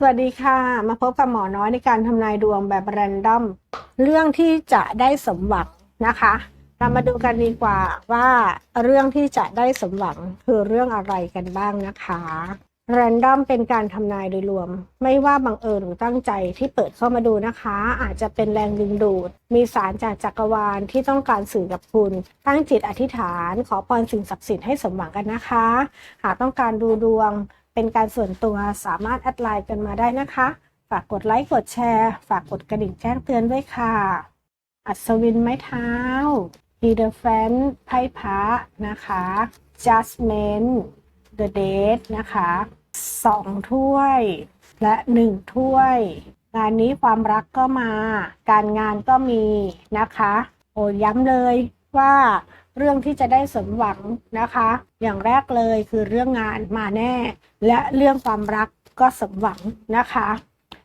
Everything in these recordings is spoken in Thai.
สวัสดีค่ะ มาพบกับหมอน้อยในการทำนายดวงแบบแรนดอม เรื่องที่จะได้สมหวังนะคะ เรามาดูกันดีกว่าว่าเรื่องที่จะได้สมหวังคือเรื่องอะไรกันบ้างนะคะแรนดอมเป็นการทำนายโดยรวม ไม่ว่าบังเอิญหรือตั้งใจที่เปิดเข้ามาดูนะคะ อาจจะเป็นแรงดึงดูด มีสารจากจักรวาลที่ต้องการสื่อกับคุณ ตั้งจิตอธิษฐาน ขอพรสิ่งศักดิ์สิทธิ์ให้สมหวังกันนะคะ หากต้องการดูดวง เป็นการส่วนตัวสามารถแอดไลน์กันมาได้นะคะ ฝากกดไลค์กดแชร์ ฝากกดกระดิ่งแจ้งเตือนด้วยค่ะ อัศวินไม้เท้าฮีเดอแฟนไพ่พระนะคะ Judgment The Date นะคะสองถ้วยและหนึ่งถ้วย งานนี้ความรักก็มา การงานก็มีนะคะ โอ้ย้ำเลยว่าเรื่องที่จะได้สมหวังนะคะ อย่างแรกเลยคือเรื่องงานมาแน่ และเรื่องความรักก็สมหวังนะคะ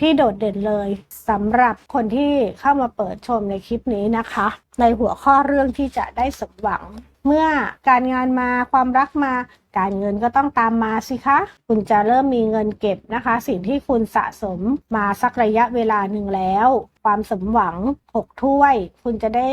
ที่โดดเด่นเลยสำหรับคนที่เข้ามาเปิดชมในคลิปนี้นะคะ ในหัวข้อเรื่องที่จะได้สมหวัง เมื่อการงานมาความรักมา การเงินก็ต้องตามมาสิคะ คุณจะเริ่มมีเงินเก็บนะคะ สิ่งที่คุณสะสมมาสักระยะเวลาหนึ่งแล้ว ความสมหวังหกถ้วย คุณจะได้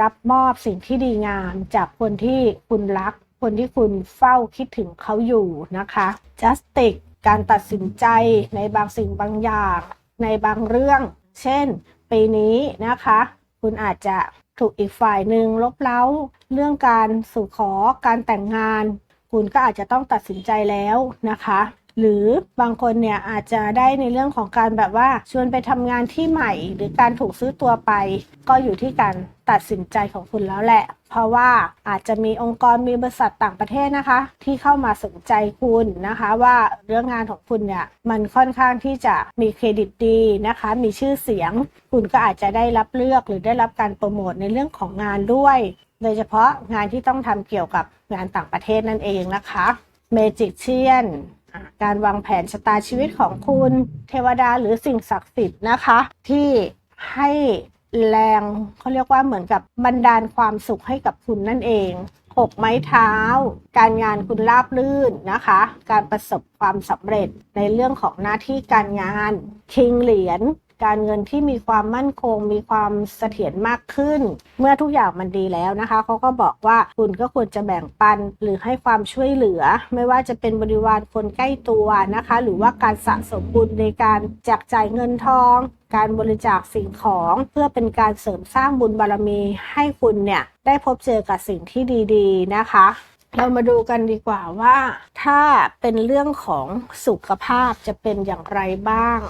รับมอบสิ่งที่ดีงามจากคนที่คุณรัก คนที่คุณเฝ้าคิดถึงเขาอยู่นะคะ justice การตัดสินใจในบางสิ่งบางอย่าง ในบางเรื่อง เช่น ปีนี้นะคะ คุณอาจจะถูกอีกฝ่ายหนึ่งลบเล้า เรื่องการสู่ขอการแต่งงาน คุณก็อาจจะต้องตัดสินใจแล้วนะคะ หรือบางคนเนี่ยอาจจะได้ในเรื่องของการแบบว่าชวนไปทำงานที่ใหม่ หรือการถูกซื้อตัวไป ก็อยู่ที่การตัดสินใจของคุณแล้วแหละ เพราะว่าอาจจะมีองค์กรมีบริษัทต่างประเทศนะคะ ที่เข้ามาสนใจคุณนะคะ ว่าเรื่องงานของคุณเนี่ยมันค่อนข้างที่จะมีเครดิตดีนะคะ มีชื่อเสียง คุณก็อาจจะได้รับเลือกหรือได้รับการโปรโมทในเรื่องของงานด้วย โดยเฉพาะงานที่ต้องทำเกี่ยวกับงานต่างประเทศนั่นเองนะคะเมจิกเชียน การวางแผนชะตาชีวิตของคุณเทวดาหรือสิ่งศักดิ์สิทธิ์นะคะ ที่ให้แรงเขาเรียกว่าเหมือนกับบันดาลความสุขให้กับคุณนั่นเองหกไม้เท้า การงานคุณราบรื่นนะคะ การประสบความสำเร็จในเรื่องของหน้าที่การงานคิงเหรียญ การเงินที่มีความมั่นคง มีความเสถียรมากขึ้น เมื่อทุกอย่างมันดีแล้วนะคะเขาก็บอกว่าคุณก็ควรจะแบ่งปันหรือให้ความช่วยเหลือ ไม่ว่าจะเป็นบริวารคนใกล้ตัวนะคะ หรือว่าการสะสมบุญในการแจกจ่ายเงินทอง การบริจาคสิ่งของเพื่อเป็นการเสริมสร้างบุญบารมีให้คุณเนี่ยได้พบเจอกับสิ่งที่ดีๆนะคะเรามาดูกันดีกว่าว่า ถ้าเป็นเรื่องของสุขภาพจะเป็นอย่างไรบ้าง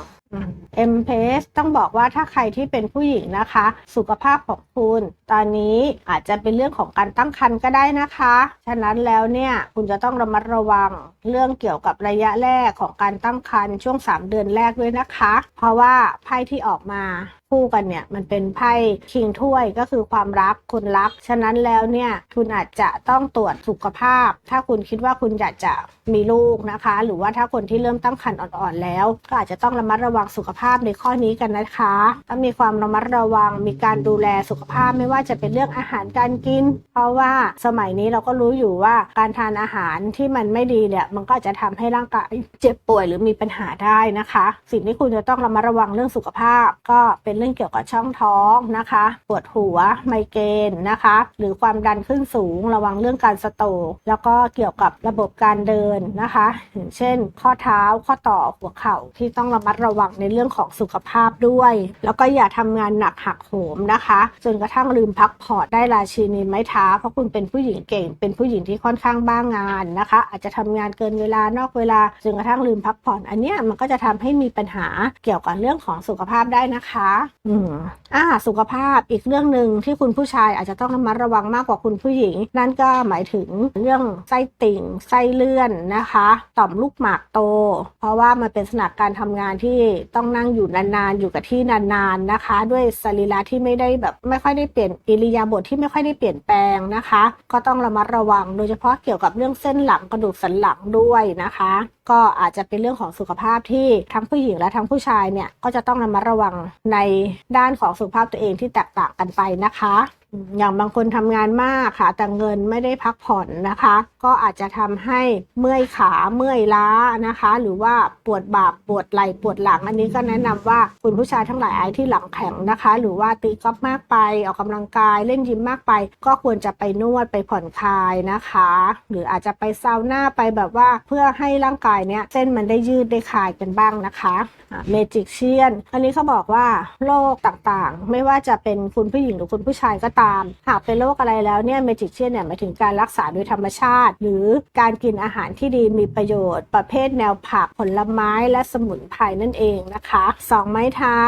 เอ็มเพสต้องบอกว่าถ้าใครที่เป็นผู้หญิงนะคะ สุขภาพของคุณ ตอนนี้อาจจะเป็นเรื่องของการตั้งครรภ์ก็ได้นะคะ ฉะนั้นแล้วเนี่ยคุณจะต้องระมัดระวังเรื่องเกี่ยวกับระยะแรกของการตั้งครรภ์ช่วง 3 เดือนแรกด้วยนะคะ เพราะว่าไพ่ที่ออกมา คู่กันเนี่ยมันเป็นไพ่คิงถ้วยก็คือความรักคนรัก ฉะนั้นแล้วเนี่ยคุณอาจจะต้องตรวจสุขภาพ ถ้าคุณคิดว่าคุณอยากจะมีลูกนะคะ หรือว่าถ้าคนที่เริ่มตั้งครรภ์อ่อนๆแล้ว ก็อาจจะต้องระมัดระวังสุขภาพในข้อนี้กันนะคะต้องมีความระมัดระวังมีการดูแลสุขภาพไม่ว่าจะเป็นเรื่องอาหารการกิน เพราะว่าสมัยนี้เราก็รู้อยู่ว่าการทานอาหารที่มันไม่ดีเนี่ยมันก็จะทำให้ร่างกายเจ็บป่วยหรือมีปัญหาได้นะคะ สิ่งที่คุณจะต้องระมัดระวังเรื่องสุขภาพก็เป็นเรื่องเกี่ยวกับช่องท้องนะคะ ปวดหัวไมเกรนนะคะ หรือความดันขึ้นสูงระวังเรื่องการสโตรแล้วก็เกี่ยวกับระบบการเดินนะคะอย่างเช่น ข้อเท้าข้อต่อหัวเข่าที่ต้องระมัดระวังในเรื่องของสุขภาพด้วย แล้วก็อย่าทำงานหนักหักโหมนะคะ จนกระทั่งลืมพักผ่อนได้ราชินีไม้เท้า เพราะคุณเป็นผู้หญิงเก่ง เป็นผู้หญิงที่ค่อนข้างบ้างงานนะคะ อาจจะทำงานเกินเวลานอกเวลาจนกระทั่งลืมพักผ่อน อันเนี้ยมันก็จะทำให้มีปัญหาเกี่ยวกับเรื่องของสุขภาพได้นะคะอืมอ่าสุขภาพอีกเรื่องหนึ่งที่คุณผู้ชายอาจจะต้องระมัดระวังมากกว่าคุณผู้หญิง นั่นก็หมายถึงเรื่องไส้ติ่งไส้เลื่อนนะคะ ต่อมลูกหมากโต เพราะว่ามันเป็นสนักการทำงานที่ต้องนั่งอยู่นานๆ อยู่กับที่นานๆนะคะ ด้วยสรีระที่ไม่ได้แบบไม่ค่อยได้เปลี่ยนอิริยาบถทที่ไม่ค่อยได้เปลี่ยนแปลงนะคะ ก็ต้องระมัดระวัง โดยเฉพาะเกี่ยวกับเรื่องเส้นหลังกระดูกสันหลังด้วยนะคะ ก็อาจจะเป็นเรื่องของสุขภาพที่ทั้งผู้หญิงและทั้งผู้ชายเนี่ยก็จะต้องระมัดระวังในด้านของสุขภาพตัวเองที่แตกต่างกันไปนะคะ อย่างบางคนทำงานมากค่ะ แต่เงินไม่ได้พักผ่อนนะคะ ก็อาจจะทำให้เมื่อยขาเมื่อยล้านะคะ หรือว่าปวดบ่าปวดไหล่ปวดหลัง อันนี้ก็แนะนำว่าคุณผู้ชายทั้งหลายไอ้ที่หลังแข็งนะคะ หรือว่าตีกอล์ฟมากไปออกกำลังกายเล่นยิมมากไป ก็ควรจะไปนวดไปผ่อนคลายนะคะ หรืออาจจะไปซาวน่าไปแบบว่าเพื่อให้ร่างกายเนี้ยเส้นมันได้ยืดได้คลายกันบ้างนะคะเมจิกเชียนอันนี้เขาบอกว่าโรคต่างๆ ไม่ว่าจะเป็นคุณผู้หญิงหรือคุณผู้ชายก็ตาม หากเป็นโรคอะไรแล้วเนี่ยเมจิกเชียนเนี่ยหมายถึงการรักษาโดยธรรมชาติ หรือการกินอาหารที่ดีมีประโยชน์ ประเภทแนวผักผลไม้และสมุนไพรนั่นเองนะคะสองไม้เท้า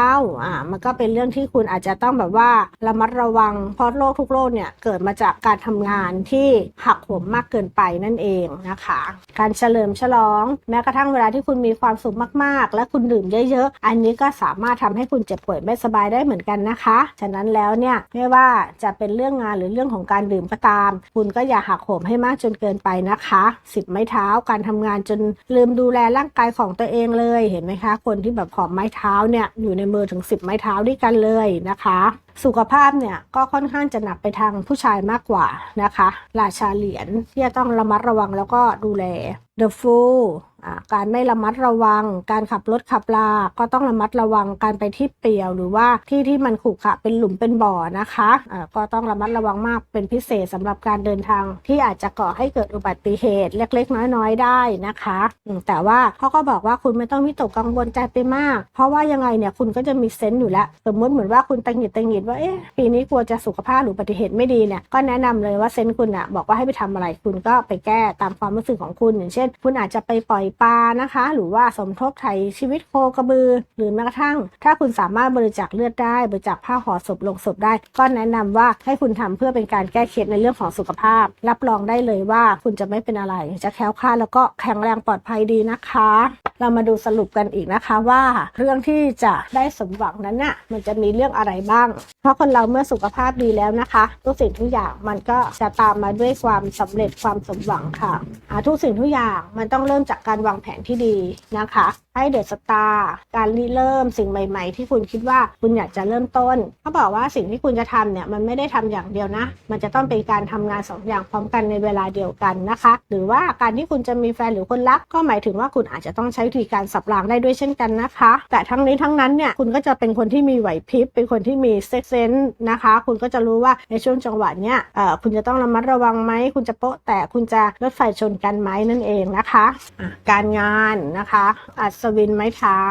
อ่ามันก็เป็นเรื่องที่คุณอาจจะต้องแบบว่าระมัดระวังเพราะโรคทุกโรคเนี่ยเกิดมาจากการทำงานที่หักโหมมากเกินไปนั่นเองนะคะ การเฉลิมฉลอง แม้กระทั่งเวลาที่คุณมีความสุขมากๆ และคุณดื่มเยอะๆ อันนี้ก็สามารถทำให้คุณเจ็บป่วยไม่สบายได้เหมือนกันนะคะ ฉะนั้นแล้วเนี่ยไม่ว่าจะเป็นเรื่องงานหรือเรื่องของการดื่มก็ตาม คุณก็อย่าหักโหมให้มากจนเกินไปนะคะสิบไม้เท้าการทำงานจนลืมดูแลร่างกายของตัวเองเลยเห็นไหมคะ คนที่แบบผอมไม้เท้าเนี่ยอยู่ในมือถึง 10 ไม้เท้าด้วยกันเลยนะคะสุขภาพเนี่ยก็ค่อนข้างจะหนักไปทางผู้ชายมากกว่านะคะ ราชาเหรียญที่จะต้องระมัดระวังแล้วก็ดูแล The Fool การไม่ระมัดระวัง การขับรถขับลา ก็ต้องระมัดระวังการไปที่เปลี่ยวหรือว่าที่ที่มันขรุขระเป็นหลุมเป็นบ่อนะคะอ่าก็ต้องระมัดระวังมากเป็นพิเศษสำหรับการเดินทาง ที่อาจจะก่อให้เกิดอุบัติเหตุเล็ก ๆ น้อยๆได้นะคะ แต่ว่าเขาก็บอกว่าคุณไม่ต้องวิตกกังวลใจไปมาก เพราะว่ายังไงเนี่ยคุณก็จะมีเซนต์อยู่แล้ว สมมติเหมือนว่าคุณตังหิดตังหงิดว่าเอ๊ะปีนี้กลัวจะสุขภาพหรืออุบัติเหตุไม่ดีเนี่ยก็แนะนำเลยว่าเซนคุณอะบอกว่าให้ไปทำอะไรคุณก็ไปแก้ตามความรู้สึกของคุณ อย่างเช่น คุณอาจจะไปปล่อยปลานะคะ หรือว่าสมทบไถ่ชีวิตโคกระบือ หรือแม้กระทั่ง ถ้าคุณสามารถบริจาคเลือดได้บริจาคผ้าห่อศพลงศพได้ ก็แนะนำว่าให้คุณทำเพื่อเป็นการแก้เคล็ดในเรื่องของสุขภาพ รับรองได้เลยว่าคุณจะไม่เป็นอะไร จะแคล้วคลาดแล้วก็แข็งแรงปลอดภัยดีนะคะ เรามาดูสรุปกันอีกนะคะว่าเรื่องที่จะได้สมหวังนั้นน่ะมันจะมีเรื่องอะไรบ้าง เพราะคนเราเมื่อสุขภาพดีแล้วนะคะทุกสิ่งทุกอย่างมันก็จะตามมาด้วยความสำเร็จความสมหวังค่ะอาทุกสิ่งทุกอย่างมันต้องเริ่มจากการวางแผนที่ดีนะคะให้เดอะสตาร์การริเริ่มสิ่งใหม่ ๆ ที่คุณคิดว่าคุณอยากจะเริ่มต้นเขาบอกว่าสิ่งที่คุณจะทำเนี่ยมันไม่ได้ทำอย่างเดียวนะ มันจะต้องเป็นการทำงานสองอย่างพร้อมกันในเวลาเดียวกันนะคะ หรือว่าการที่คุณจะมีแฟนหรือคนรัก ก็หมายถึงว่าคุณอาจจะต้องใช้วิธีการสับรางได้ด้วยเช่นกันนะคะ แต่ทั้งนี้ทั้งนั้นเนี่ยคุณก็จะเป็นคนที่มีไหวพริบเป็นคนที่มีเซ็กเซนส์นะคะ คุณก็จะรู้ว่าในช่วงจังหวะเนี้ยเอ่อคุณจะต้องระมัดระวังไหมคุณจะโป๊ะแต่คุณจะรถไฟชนกันไหมนั่นเองนะคะะการงานนะคะอัศวินไม้เท้า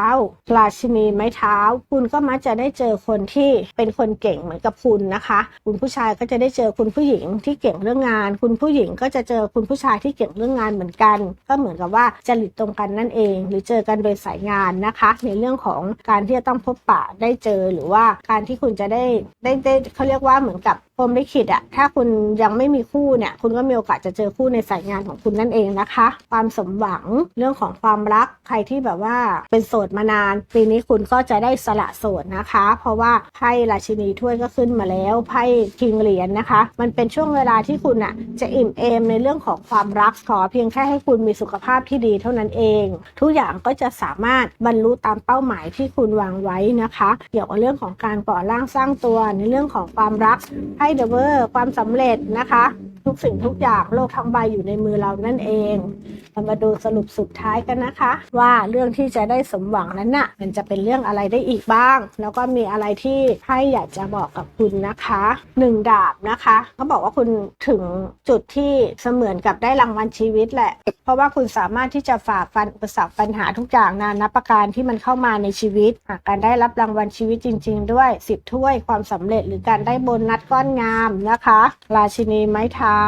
ราชินีไม้เท้า คุณก็มักจะได้เจอคนที่เป็นคนเก่งเหมือนกับคุณนะคะ คุณผู้ชายก็จะได้เจอคุณผู้หญิงที่เก่งเรื่องงาน คุณผู้หญิงก็จะเจอคุณผู้ชายที่เก่งเรื่องงานเหมือนกัน ก็เหมือนกับว่าจริตตรงกันนั่นเอง หรือเจอกันโดยสายงานนะคะ ในเรื่องของการที่จะต้องพบปะได้เจอหรือว่าการที่คุณจะได้ได้ได้เขาเรียกว่าเหมือนกับ มลิขิตอะถ้าคุณยังไม่มีคู่เนี่ย คุณก็มีโอกาสจะเจอคู่ในสายงานของคุณนั่นเองนะคะ ความสมหวังเรื่องของความรักใครที่แบบว่าเป็นโสดมานาน ปีนี้คุณก็จะได้สละโสดนะคะ เพราะว่าไพ่ราชินีถ้วยก็ขึ้นมาแล้วไพ่คิงเหรียญนะคะ มันเป็นช่วงเวลาที่คุณอะจะอิ่มเอมในเรื่องของความรักขอเพียงแค่ให้คุณมีสุขภาพที่ดีเท่านั้นเอง ทุกอย่างก็จะสามารถบรรลุตามเป้าหมายที่คุณวางไว้นะคะ เกี่ยวกับเรื่องของการก่อร่างสร้างตัวในเรื่องของความรักไพ่เดอะเวอร์ความสำเร็จนะคะ ทุกสิ่งทุกอย่างโลกทั้งใบอยู่ในมือเรานั่นเองเรามาดูสรุปสุดท้ายกันนะคะ ว่าเรื่องที่จะได้สมหวังนั้นน่ะ มันจะเป็นเรื่องอะไรได้อีกบ้าง แล้วก็มีอะไรที่ไพ่อยากจะบอกกับคุณนะคะหนึ่งดาบนะคะเขาบอกว่าคุณถึงจุดที่เสมือนกับได้รางวัลชีวิตแหละ ราะว่าคุณสามารถที่จะฝ่าฟันอุปสรรคปัญหาทุกอย่างนานาประการที่มันเข้ามาในชีวิตอะการได้รับรางวัลชีวิตจริง ๆ ด้วย10ถ้วยความสำเร็จหรือการได้โบนัสก้อนงามนะคะ ราชินีไม้เท้า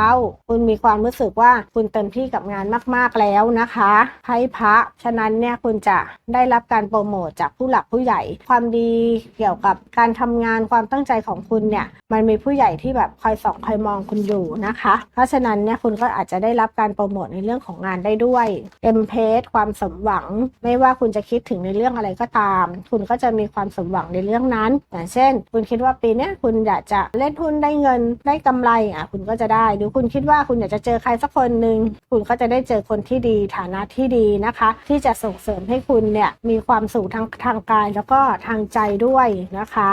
คุณมีความรู้สึกว่าคุณเต็มที่กับงานมากๆแล้วนะคะไพ่พระฉะนั้นเนี่ยคุณจะได้รับการโปรโมทจากผู้หลักผู้ใหญ่ ความดีเกี่ยวกับการทำงานความตั้งใจของคุณเนี่ยมันมีผู้ใหญ่ที่แบบคอยส่องคอยมองคุณอยู่นะคะ เพราะฉะนั้นเนี่ยคุณก็อาจจะได้รับการโปรโมทในเรื่องของงานได้ด้วยเอ็มเพสความสมหวัง ไม่ว่าคุณจะคิดถึงในเรื่องอะไรก็ตาม คุณก็จะมีความสมหวังในเรื่องนั้น อย่างเช่น คุณคิดว่าปีนี้คุณอยากจะเล่นหุ้นได้เงินได้กำไรอะคุณก็จะได้หรือคุณคิดว่าคุณอยากจะเจอใครสักคนหนึ่งคุณก็จะได้เจอคนที่ดีฐานะที่ดีนะคะ ที่จะส่งเสริมให้คุณเนี่ยมีความสุขทางทางกายแล้วก็ทางใจด้วยนะคะ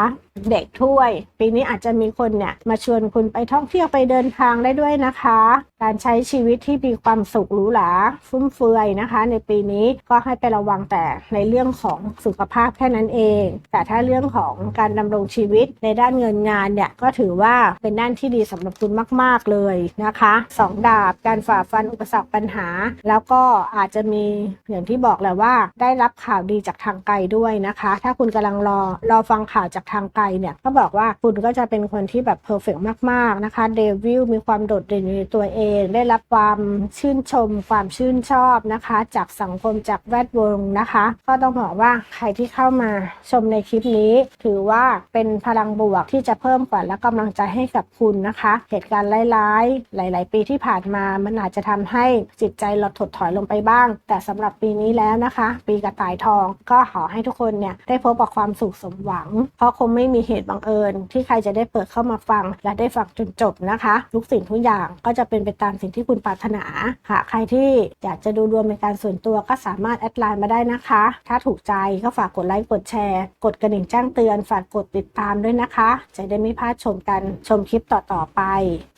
เด็กถ้วย ปีนี้อาจจะมีคนเนี่ยมาชวนคุณไปท่องเที่ยวไปเดินทางได้ด้วยนะคะ การใช้ชีวิตที่มีความสุขหรูหราฟุ่มเฟือยนะคะ ในปีนี้ก็ให้ไประวังแต่ในเรื่องของสุขภาพแค่นั้นเอง แต่ถ้าเรื่องของการดำรงชีวิตในด้านเงินงานเนี่ยก็ถือว่าเป็นด้านที่ดีสำหรับคุณมาก ๆเลยนะคะสองดาบการฝ่าฟันอุปสรรคปัญหา แล้วก็อาจจะมีอย่างที่บอกแหละว่า ได้รับข่าวดีจากทางไกลด้วยนะคะ ถ้าคุณกำลังรอรอฟังข่าวจากทางไกลเนี่ยก็บอกว่าคุณก็จะเป็นคนที่แบบเพอร์เฟกมากๆนะคะเดวิลมีความโดดเด่นในตัวเอง ได้รับความชื่นชม ความชื่นชอบนะคะ จากสังคมจากแวดวงนะคะ ก็ต้องบอกว่าใครที่เข้ามาชมในคลิปนี้ ถือว่าเป็นพลังบวกที่จะเพิ่มขวัญและกำลังใจให้กับคุณนะคะ เหตุการณ์ร้ายๆ หลาย ๆ ปีที่ผ่านมา มันอาจจะทำให้จิตใจเราถดถอยลงไปบ้าง แต่สำหรับปีนี้แล้วนะคะ ปีกระต่ายทองก็ขอให้ทุกคนเนี่ยได้พบกับความสุขสมหวัง เพราะคงไม่มีเหตุบังเอิญ ที่ใครจะได้เปิดเข้ามาฟัง และได้ฟังจนจบนะคะ ทุกสิ่งทุกอย่างก็จะเป็นไปตามสิ่งที่คุณปรารถนาหากใครที่อยากจะดูดวงเป็นการส่วนตัวก็สามารถแอดไลน์มาได้นะคะ ถ้าถูกใจก็ฝากกดไลค์กดแชร์ กดกระดิ่งแจ้งเตือน ฝากกดติดตามด้วยนะคะ จะได้ไม่พลาดชมกันชมคลิปต่อๆไป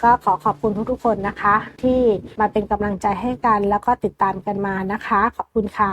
ก็ขอขอบคุณทุกๆคนนะคะ ที่มาเป็นกำลังใจให้กันแล้วก็ติดตามกันมานะคะ ขอบคุณค่ะ